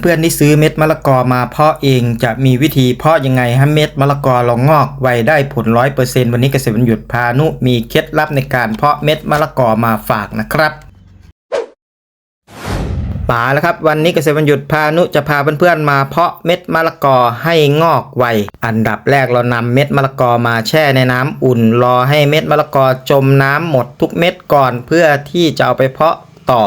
เพื่อนๆที่ซื้อเม็ดมะละกอมาเพาะเองจะมีวิธีเพาะยังไงให้เม็ดมะละกอเรางอกไวได้ผลร้อยเปอร์เซ็นต์วันนี้เกษตรวันหยุดพานุมีเคล็ดลับในการเพาะเม็ดมะละกอมาฝากนะครับป่าแล้วครับวันนี้เกษตรวันหยุดพานุจะพาเพื่อนๆมาเพาะเม็ดมะละกอให้งอกไวอันดับแรกเรานำเม็ดมะละกอมาแช่ในน้ำอุ่น รอให้เม็ดมะละกอจมน้ำหมดทุกเม็ดก่อนเพื่อที่จะเอาไปเพาะต่อ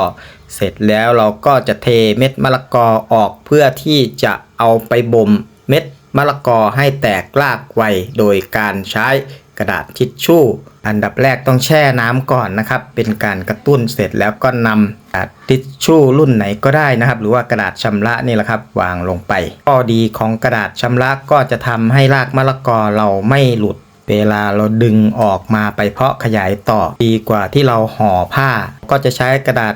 เสร็จแล้วเราก็จะเทเม็ดมะละกอออกเพื่อที่จะเอาไปบ่มเม็ดมะละกอให้แตกรากไวโดยการใช้กระดาษทิชชู่ อันดับแรกต้องแช่น้ำก่อนนะครับ เป็นการกระตุ้นเสร็จแล้วก็นำกระดาษทิชชู่รุ่นไหนก็ได้นะครับ หรือว่ากระดาษชำระนี่แหละครับ วางลงไป ข้อดีของกระดาษชำระก็จะทำให้รากมะละกอเราไม่หลุด เวลาเราดึงออกมาไปเพาะขยายต่อ ดีกว่าที่เราห่อผ้า ก็จะใช้กระดาษ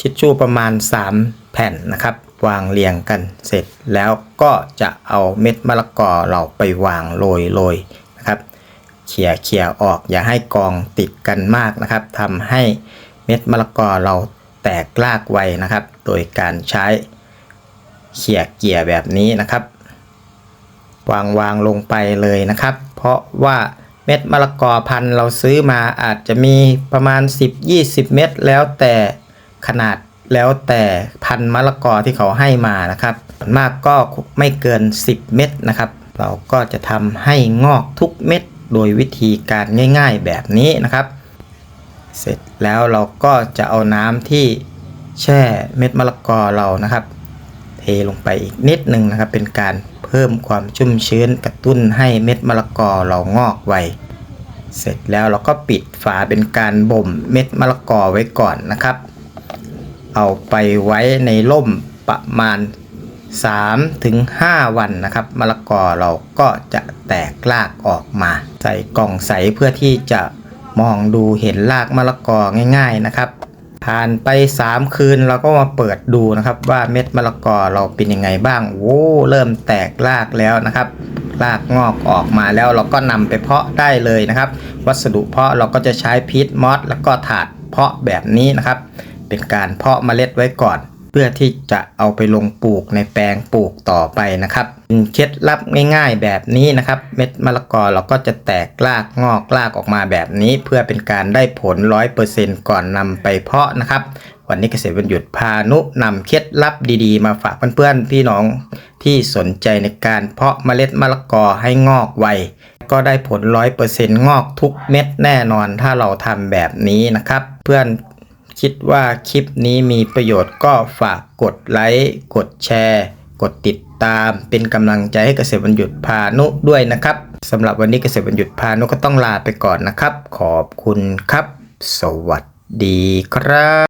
ชิชชู่ประมาณ 3 แผ่นนะครับ วางเรียงกันเสร็จแล้วก็จะเอาเม็ดมะละกอเราไปวางโรยโรยนะครับเขี่ยเขี่ยออกอย่าให้กองติดกันมากนะครับทำให้เม็ดมะละกอเราแตกรากไวนะครับ โดยการใช้เขี่ยเกี่ยแบบนี้นะครับ วางวางลงไปเลยนะครับ เพราะว่าเม็ดมะละกอพันธุ์เราซื้อมาอาจจะมีประมาณ 10-20 เม็ดแล้วแต่ ขนาดแล้วแต่พันธุ์มะละกอที่เขาให้มานะครับมากก็ไม่เกิน 10 เม็ดนะครับ เราก็จะทำให้งอกทุกเม็ดโดยวิธีการง่าย ๆแบบนี้นะครับ เสร็จแล้วเราก็จะเอาน้ำที่แช่เม็ดมะละกอเรานะครับ เทลงไปอีกนิดหนึ่งนะครับ เป็นการเพิ่มความชุ่มชื้นกระตุ้นให้เม็ดมะละกอเรางอกไวเสร็จแล้วเราก็ปิดฝาเป็นการบ่มเม็ดมะละกอไว้ก่อนนะครับ เอาไปไว้ในร่มประมาณ 3-5ถึง5วันนะครับมะละกอเราก็จะแตกรากออกมา ใส่กล่องใสเพื่อที่จะมองดูเห็นรากมะละกอง่าย ๆนะครับผ่านไป 3 คืนเราก็มาเปิดดูนะครับ ว่าเม็ดมะละกอเราเป็นยังไงบ้างโว้เริ่มแตกรากแล้วนะครับ รากงอกออกมาแล้วเราก็นำไปเพาะได้เลยนะครับ วัสดุเพาะเราก็จะใช้พีทมอสแล้วก็ถาดเพาะแบบนี้นะครับ เป็นการเพาะเมล็ดไว้ก่อน เพื่อที่จะเอาไปลงปลูกในแปลงปลูกต่อไปนะครับเป็นเคล็ดลับง่ายๆแบบนี้นะครับ เม็ดมะละกอเราก็จะแตกรากงอกรากออกมาแบบนี้ เพื่อเป็นการได้ผล 100%ก่อนนำไปเพาะนะครับ วันนี้เกษตรวันหยุดพานุนำเคล็ดลับดีๆ มาฝากเพื่อนๆพี่น้องที่สนใจในการเพาะเมล็ดมะละกอให้งอกไวก็ได้ผล 100%งอกทุกเม็ดแน่นอนถ้าเราทำแบบนี้นะครับ เพื่อน คิดว่าคลิปนี้มีประโยชน์ก็ฝากกดไลค์กดแชร์ กดติดตามเป็นกำลังใจให้เกษตรบรรยุดพานุด้วยนะครับสำหรับวันนี้เกษตรบรรยุดพานุก็ต้องลาไปก่อนนะครับ ขอบคุณครับ สวัสดีครับ